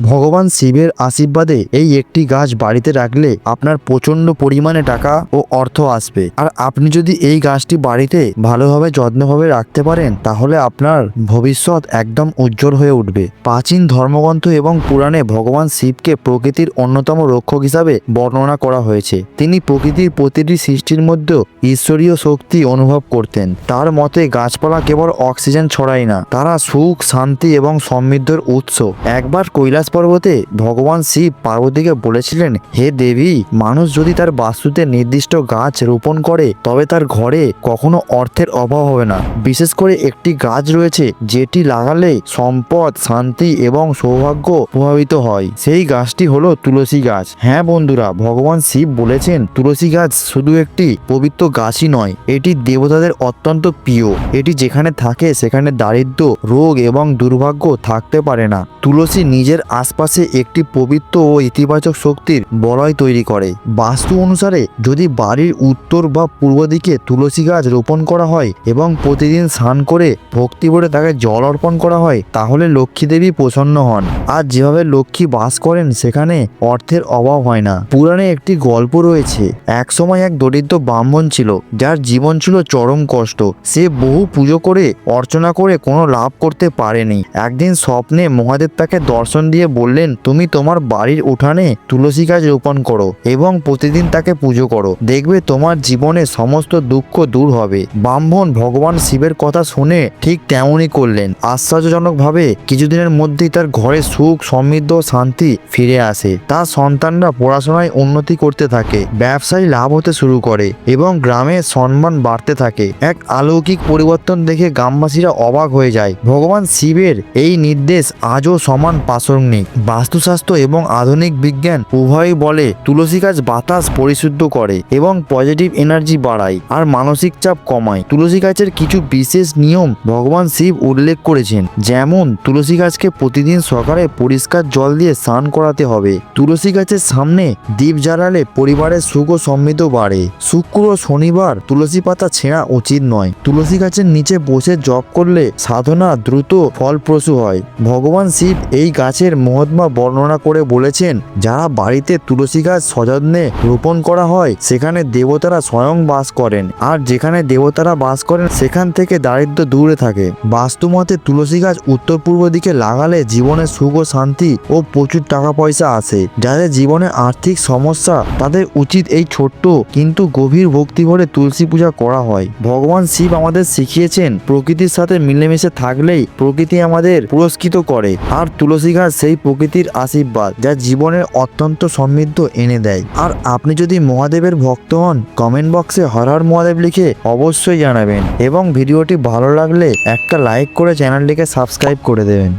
ভগবান শিবের আশীর্বাদে এই একটি গাছ বাড়িতে রাখলে আপনার প্রচণ্ড পরিমাণে টাকা ও অর্থ আসবে। আর আপনি যদি এই গাছটি বাড়িতে ভালোভাবে যত্নভাবে রাখতে পারেন, তাহলে আপনার ভবিষ্যৎ একদম উজ্জ্বল হয়ে উঠবে। প্রাচীন ধর্মগ্রন্থ এবং পুরাণে ভগবান শিবকে প্রকৃতির অন্যতম রক্ষক হিসাবে বর্ণনা করা হয়েছে। তিনি প্রকৃতির প্রতিটি সৃষ্টির মধ্যেও ঈশ্বরীয় শক্তি অনুভব করতেন। তার মতে, গাছপালা কেবল অক্সিজেন ছড়ায় না, তারা সুখ, শান্তি এবং সমৃদ্ধর উৎস। একবার কৈলাস পর্বতে ভগবান শিব পার্বতীকে বলেছিলেন, হে দেবী, মানুষ যদি তার বাস্তুতে নির্দিষ্ট গাছ রোপণ করে, তবে তার ঘরে কখনো অর্থের অভাব হবে না। বিশেষ করে একটি গাছ রয়েছে, যেটি লাগালে সম্পদ, শান্তি এবং সৌভাগ্য প্রভাবিত হয়। সেই গাছটি হলো তুলসী গাছ। হ্যাঁ বন্ধুরা, ভগবান শিব বলেছেন, তুলসী গাছ শুধু একটি পবিত্র গাছই নয়, এটি দেবতাদের অত্যন্ত প্রিয়। এটি যেখানে থাকে, সেখানে দারিদ্র রোগ এবং দুর্ভাগ্য থাকতে পারে না। তুলসী নিজের আশপাশে একটি পবিত্র ও ইতিবাচক শক্তির বলয় তৈরি করে। বাস্তু অনুসারে, যদি বাড়ির উত্তর বা পূর্ব দিকে তুলসী গাছ রোপণ করা হয় এবং প্রতিদিন স্নান করে ভক্তি ভরে তাকে জল অর্পণ করা হয়, তাহলে লক্ষ্মী দেবী প্রসন্ন হন। আর যেভাবে লক্ষ্মী বাস করেন, সেখানে অর্থের অভাব হয় না। পুরাণে একটি গল্প রয়েছে, এক সময় এক দরিদ্র ব্রাহ্মণ ছিল, যার জীবন ছিল চরম কষ্ট। সে বহু পুজো করে, অর্চনা করে কোনো লাভ করতে পারেনি। একদিন স্বপ্নে মহাদেব তাকে দর্শন দিয়ে বললেন, তুমি তোমার বাড়ির উঠানে তুলসী গাছ রোপণ করো এবং প্রতিদিন তাকে পুজো করো। দেখবে তোমার জীবনে সমস্ত দুঃখ দূর হবে। ব্রাহ্মণ ভগবান শিবের কথা শুনে ঠিক তেমনই করলেন। আশ্চর্যজনকভাবে কিছুদিনের মধ্যেই তার ঘরে সুখ, সমৃদ্ধ শান্তি ফিরে আসে। তার সন্তানরা পড়াশোনায় উন্নতি করতে থাকে, ব্যবসায় লাভ হতে শুরু করে এবং গ্রামে সম্মান বাড়তে থাকে। এক আলৌকিক পরিবর্তন দেখে গ্রামবাসীরা অবাক হয়ে যায়। ভগবান শিবের এই নির্দেশ আজও সমান প্রাসঙ্গিক বাস্তুশাস্ত্র এবং আধুনিক বিজ্ঞান উভয়ই বলে তুলসী গাছ বাতাস পরিশুদ্ধ করে এবং পজিটিভ এনার্জি বাড়ায় আর মানসিক চাপ কমায়। তুলসী গাছের কিছু বিশেষ নিয়ম ভগবান শিব উল্লেখ করেছেন, যেমন তুলসী গাছকে প্রতিদিন সকালে পরিষ্কার জল দিয়ে স্নান করাতে হবে। তুলসী গাছের সামনে দ্বীপ জ্বালালে পরিবারের সুখ ও সমৃদ্ধ বাড়ে। শুক্র ও শনিবার তুলসী পাতা ছেঁড়া উচিত নয়। তুলসী গাছের নিচে বসে জপ করলে সাধনা দ্রুত ফলপ্রসূ হয়। ভগবান শিব এই গাছের মহাত্মা বর্ণনা করে বলেছেন, যারা বাড়িতে তুলসী গাছ সযত্নে রোপণ করা হয়, সেখানে দেবতারা স্বয়ং বাস করেন। আর যেখানে দেবতারা বাস করেন, সেখান থেকে দারিদ্র দূরে থাকে। বাস্তুমতে তুলসী গাছ উত্তর পূর্ব দিকে লাগালে জীবনে সুখ ও শান্তি ও প্রচুর টাকা পয়সা আসে। যাদের জীবনে আর্থিক সমস্যা, তাদের উচিত এই ছোট্ট কিন্তু গভীর ভক্তি ভরে তুলসী পূজা করা হয়। ভগবান শিব আমাদের শিখিয়েছেন, প্রকৃতির সাথে মিলেমিশে থাকলেই প্রকৃতি আমাদের পুরস্কৃত করে। আর তুলসী গাছ সেই প্রকৃতির আশীর্বাদ যা জীবনের অত্যন্ত সমৃদ্ধ এনে দেয়। আর আপনি যদি মহাদেবের ভক্ত হন কমেন্ট বক্সে হর হর মহাদেব লিখে অবশ্যই জানাবেন এবং ভিডিওটি ভালো লাগলে একটা লাইক করে চ্যানেলটিকে সাবস্ক্রাইব করে দেবেন।